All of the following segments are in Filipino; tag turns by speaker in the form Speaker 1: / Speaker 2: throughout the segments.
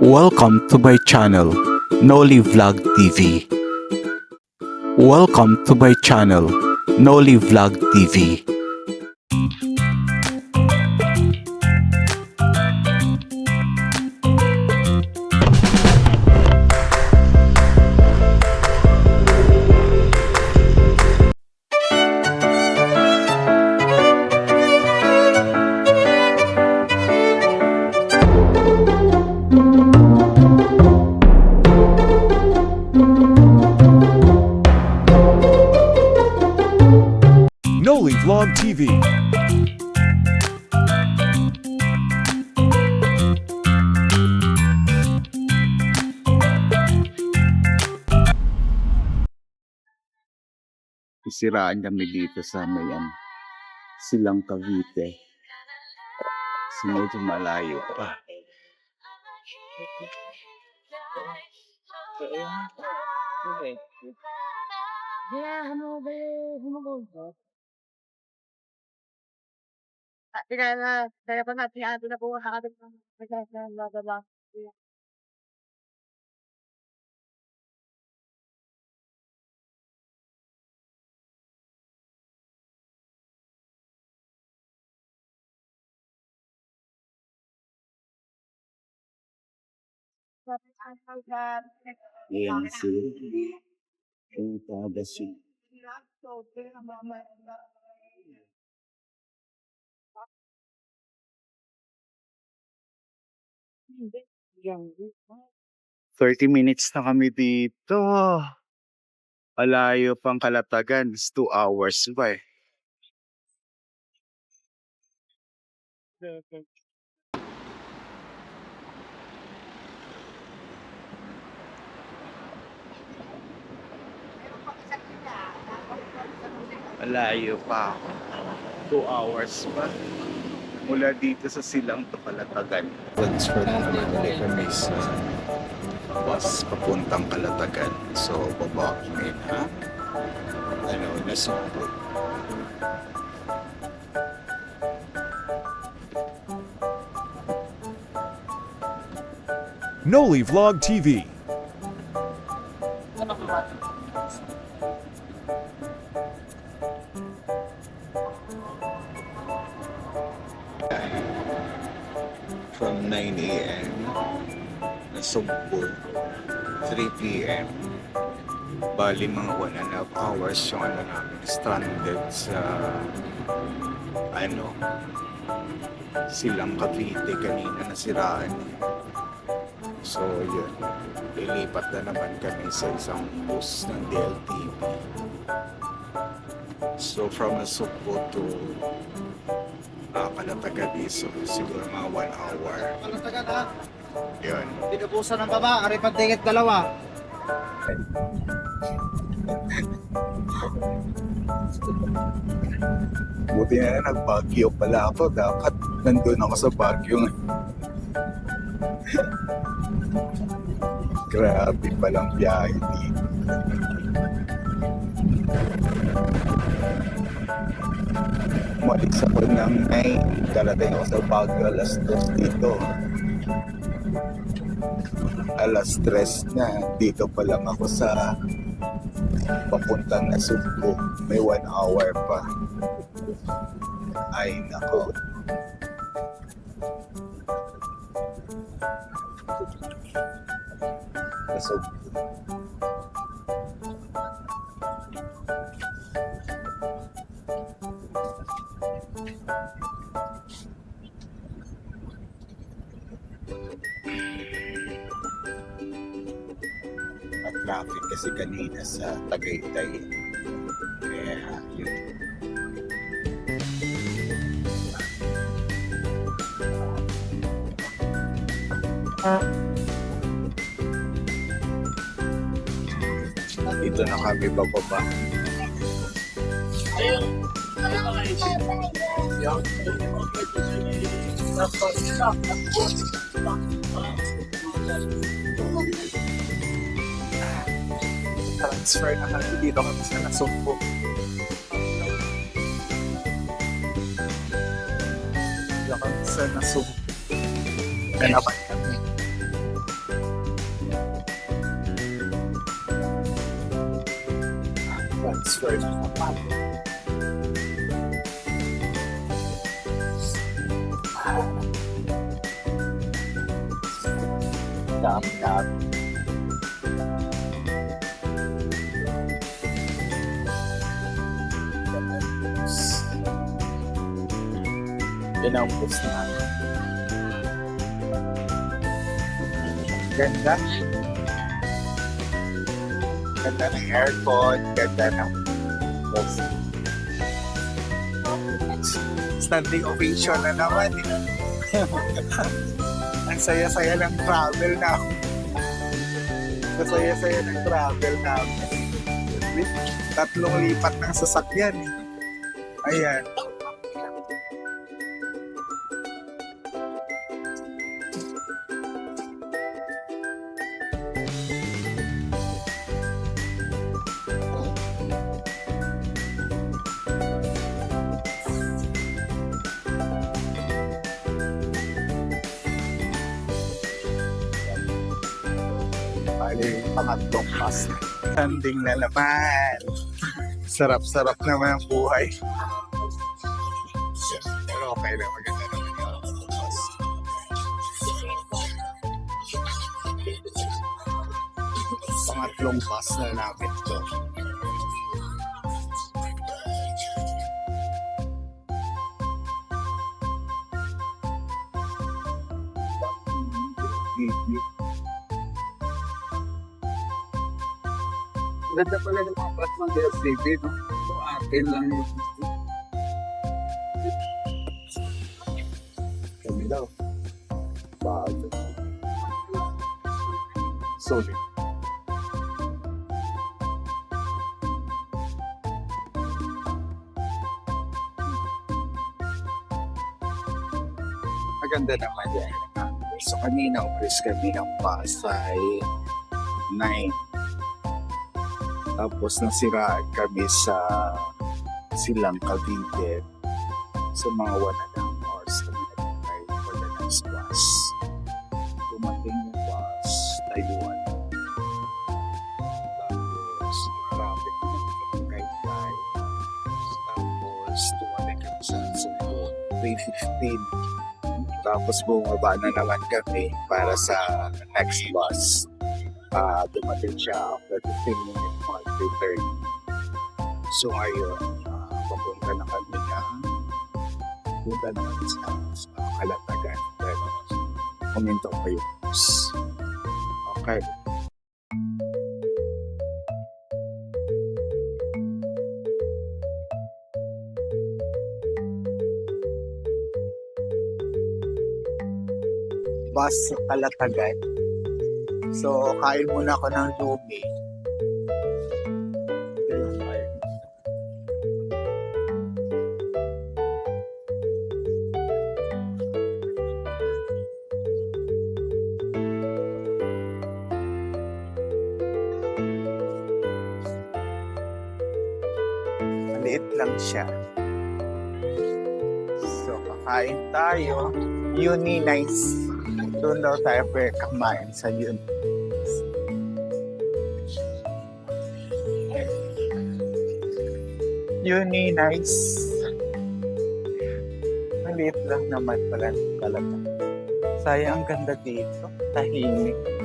Speaker 1: Welcome to my channel, Noli Vlog TV. Welcome to my channel, Noli Vlog TV. Isiraan kami dito sa may ano, silang Cavite. So medyo malayo pa.
Speaker 2: Kaya na, kaya pa natin ano na po hakapit ng nagkakalaga
Speaker 1: Yan si yung taga si
Speaker 2: Yan.
Speaker 1: 30 minutes na kami dito. Malayo pang kalatagan. It's 2 hours pa eh. Malayo pa ako. 2 hours pa. Mula dito sa silang to Kalatagan. Transfer na naman ulit kami sa bus papuntang Kalatagan. So, baba kami na ano, nasa
Speaker 3: Noli Vlog TV.
Speaker 1: Na Sugbo, 3 p.m. Bali mga one and a half hours yung ano namin stranded sa ano silang Cavite kanina nasiraan. So yun, lilipat na naman kami sa isang bus ng DLTV. So from Sugbo to uh, Palataganiso, siguro mga one hour.
Speaker 4: Palatagan ha.
Speaker 1: Yun.
Speaker 4: Pinupusan ng baba, aripan tingit dalawa.
Speaker 1: Buti na lang, nag-Baguio pala ako. Dapat nandun ako sa Baguio. Grabe palang biyahe dito. Umalis ako ng 9. Darating ako sa Baguio alas 2 dito. Alas 3 na. Dito pa lang ako sa papuntang na Cebu. May 1 hour pa. Ay, nako. Sa traffic kasi kanina sa Tagaytay. Kaya, yun. Dito na kami bababa. transfer naman dito kami sa Nasumpo. Dito kami sa Nasumpo. Kalaban kami. Transfer naman. Dami-dami. Post namin. Ganda. Ganda ng aircon, ganda ng post. Standing ovation na naman. eh. ang saya-saya ng travel na Ang saya-saya ng travel namin. Tatlong lipat ng sasakyan. eh. Ayan. Bali, pangatlong pass. Standing na naman. Sarap-sarap naman ang buhay. Pero okay lang, maganda naman yung pass. Pangatlong pass na namin to.
Speaker 5: Ganda pala ng mga bus ng DSCP, no? So, akin lang yun.
Speaker 1: Kami daw. Bago. Solid. Maganda naman yan. So kanina umalis kami ng Pasay 9. Tapos nasiraan kami sa Silang Cavite. So mga one and a half hours kami nagtay for the next bus. Dumating yung bus, Taiwan. Tapos traffic na kay Tay. Tapos dumating kami sa Cebu, 3.15. Tapos bumaba na naman kami para sa next bus. Ah, dumating siya after 15 minutes, mga 3.30. So ngayon, ah, papunta na kami na punta na kami sa, sa Kalatagan. Pero kuminto pa yung. Okay. Bus sa Kalatagan. So, kain muna ako ng lumi. Tayo. Uni nice. Doon daw tayo pwede kumain sa Uni. Uni nice. Maliit lang naman pala talaga. Sayang ang ganda dito. Tahimik.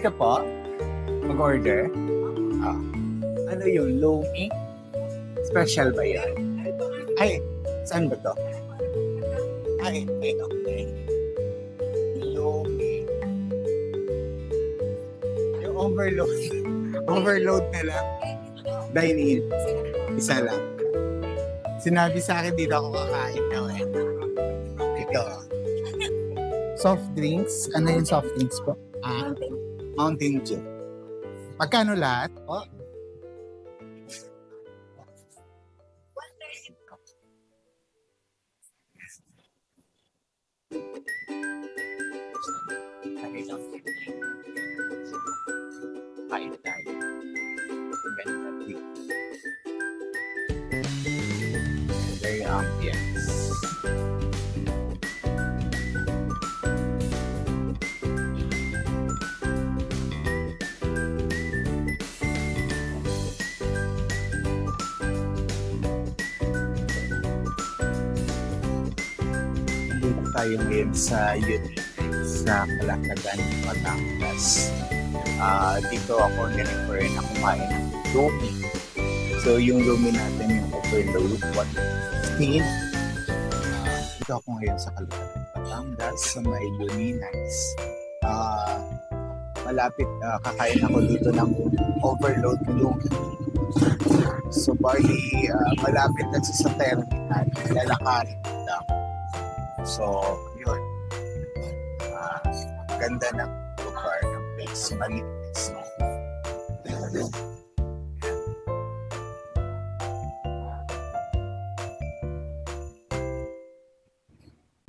Speaker 1: Dito po, mag-order. Ah. Ano yung Lumi? Special ba yan? Ay, saan ba to? Ay, okay, okay. Lumi. Yung overload. overload na lang. Dine-in. Isa lang. Sinabi sa akin dito ako kakain daw eh. Ito. Soft drinks. Ano yung soft drinks po? Ah, Mountain Dew. Magkano lahat? Oh. Dito tayo ngayon sa Unit sa Kalatagan, Batangas. Ah, dito ako nirefer na kumain ng lumi. So, yung lumi natin, yung overload, 115. Ah, dito ako ngayon sa Kalatagan, Batangas, sa may Uninas. Ah, malapit, ah, kakain ako dito ng overload lumi. So, bali, ah, malapit na sa terminal, lalakarin. So, yun. Ah, ganda ng lugar ng place. Malinis.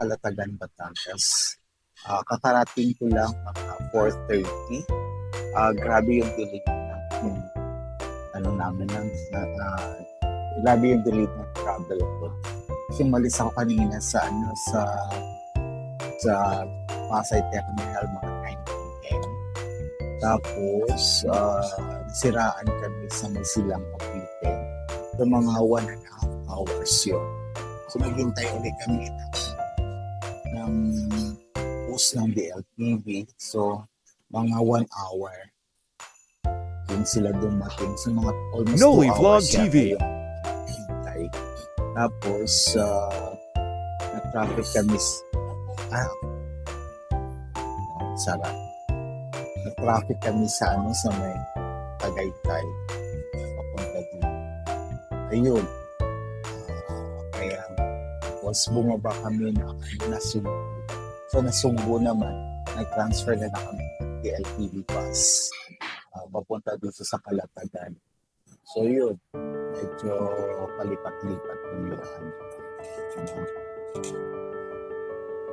Speaker 1: Kalatagan, Batangas. Ah, kakarating ko lang mga 4.30. Ah, grabe yung delay ng ano namin ng uh, grabe yung delay ng travel ko. Kasi malis ako kanina sa ano sa sa Pasay Terminal mga 9 p.m. Tapos uh, siraan kami sa Masilang Cavite. So mga one and a half hours yun. So naghintay ulit kami ng, ng post ng DLTV. So mga one hour din sila dumating. So mga almost
Speaker 3: Noli
Speaker 1: two
Speaker 3: Vlog
Speaker 1: hours yata
Speaker 3: TV.
Speaker 1: hintay. Tapos, uh, na-traffic kami. Ah, sarap. Na-traffic kami sa ano, sa may Tagaytay. Papunta dito. Ayun. Ah, kaya, tapos bumaba kami na nasunggo. So, nasunggo naman. Nag-transfer na na kami DLTV bus. ah, papunta dito sa Kalatagan. So, yun medyo palipat-lipat yung yung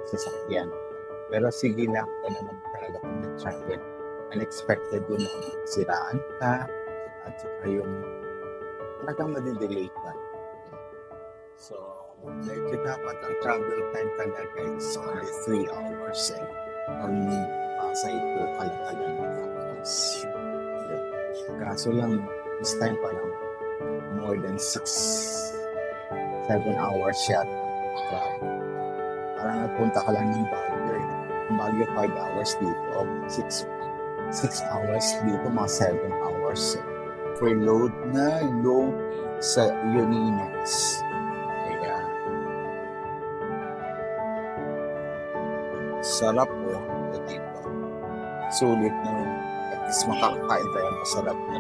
Speaker 1: sasakyan. Pero sige lang, kung naman talaga kung nag-travel, unexpected yung siraan ka, at saka yung talagang madidelay ka. So, medyo dapat ang travel time talaga is only 3 hours eh. From Pasay to Kalatagan. Kaso lang, this time pa lang, more than 6 7 hours yata travel. Parang nagpunta ka lang ng Baguio. eh. Ang Baguio 5 hours dito. 6 6 hours dito, mga 7 hours. For load na low sa Uninas. Kaya, sarap po dito. Sulit na at least makakakain tayo masarap na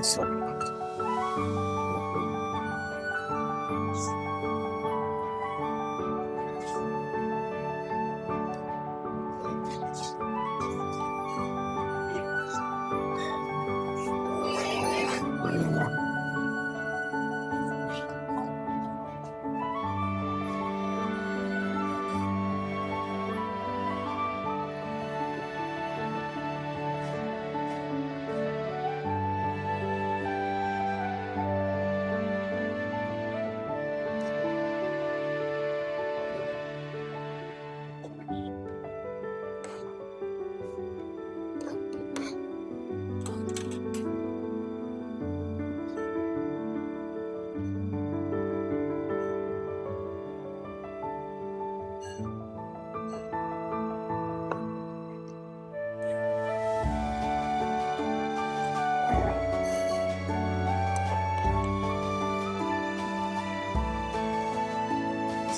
Speaker 1: grabe. Ang sarap.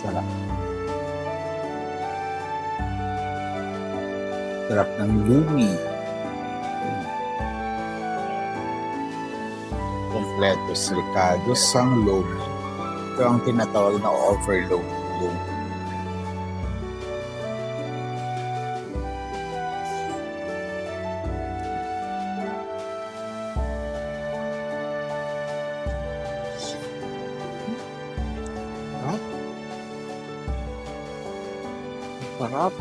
Speaker 1: Sarap. Sarap ng lumi. Kompletos ricados ang lumi. Ito ang tinatawag na overload lumi. Sarap.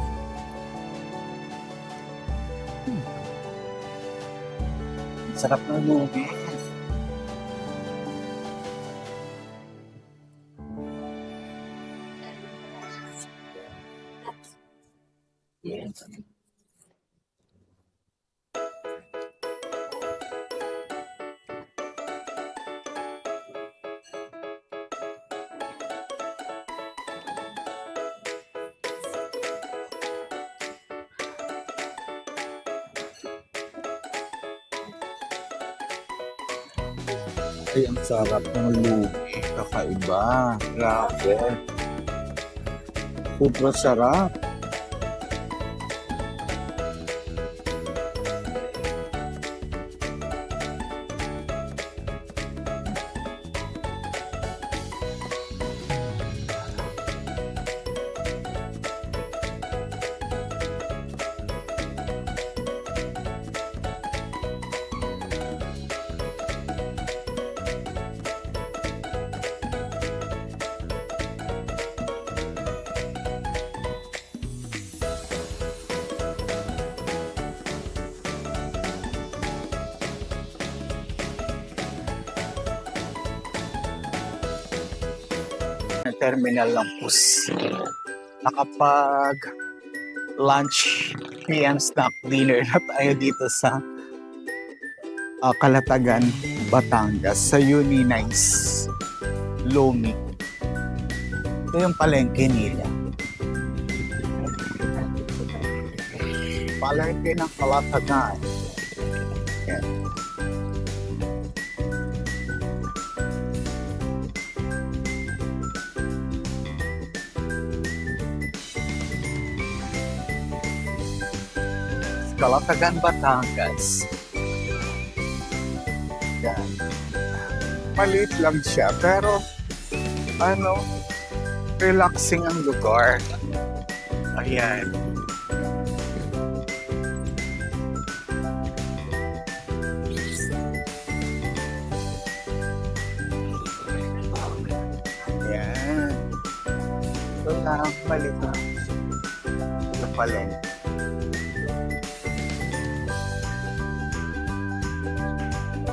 Speaker 1: Hmm. Sarap ng lubi. Ay, ang sarap ng lubi. Kakaiba. Grabe. Super sarap. Terminal ng PUS. Nakapag lunch and snack dinner na tayo dito sa ah, Kalatagan, Batangas sa Uninice Lomi. Ito yung palengke nila. Palengke ng Kalatagan. Kalatagan, Batangas. Yan. Maliit lang siya, pero ano, relaxing ang lugar. Ayan.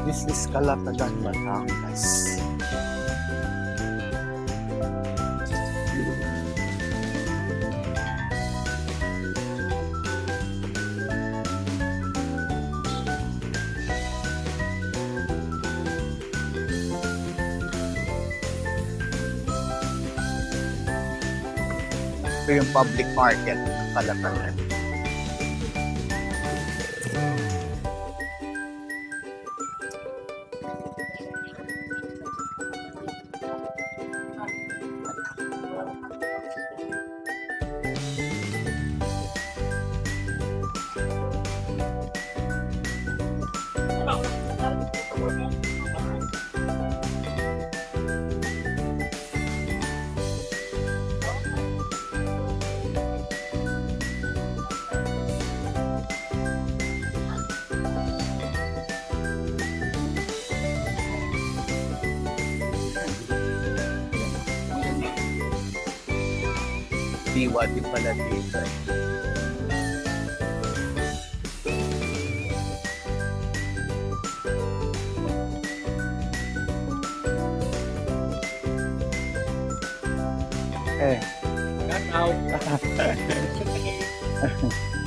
Speaker 1: Is Kalatagan, Batangas. Ito yung public market ng Kalatagan. Pala dito. Eh. Sorry.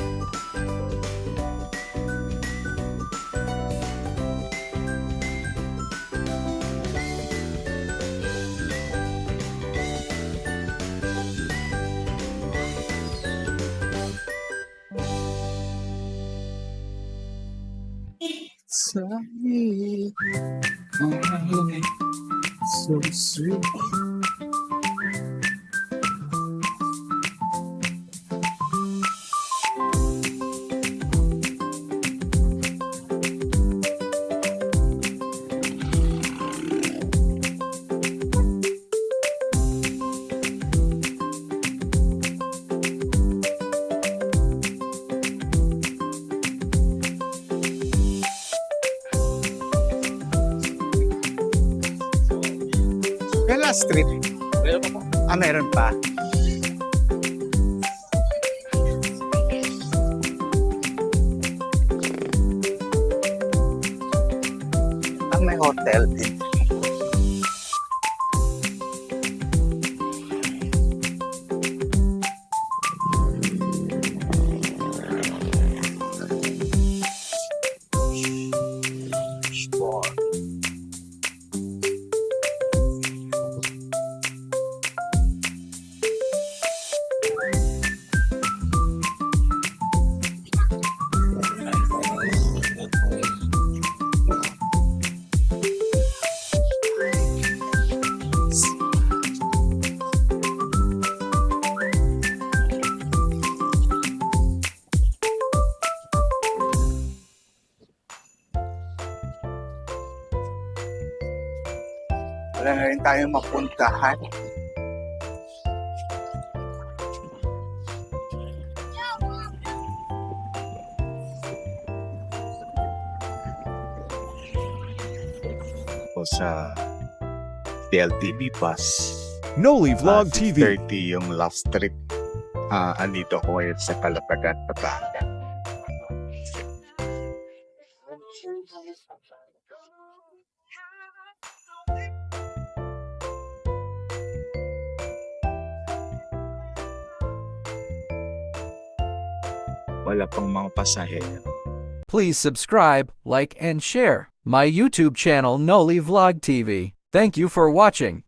Speaker 1: Trip.
Speaker 5: Meron pa po.
Speaker 1: Ah, meron pa. Wala na rin tayo mapuntahan. O sa PLTV bus.
Speaker 3: Noli Vlog
Speaker 1: Ah,
Speaker 3: TV.
Speaker 1: 6:30 yung last trip. Ah, andito ako ngayon sa Kalatagan, Patangan. Pasahero.
Speaker 6: Please subscribe, like, and share my YouTube channel Noli Vlog TV. Thank you for watching.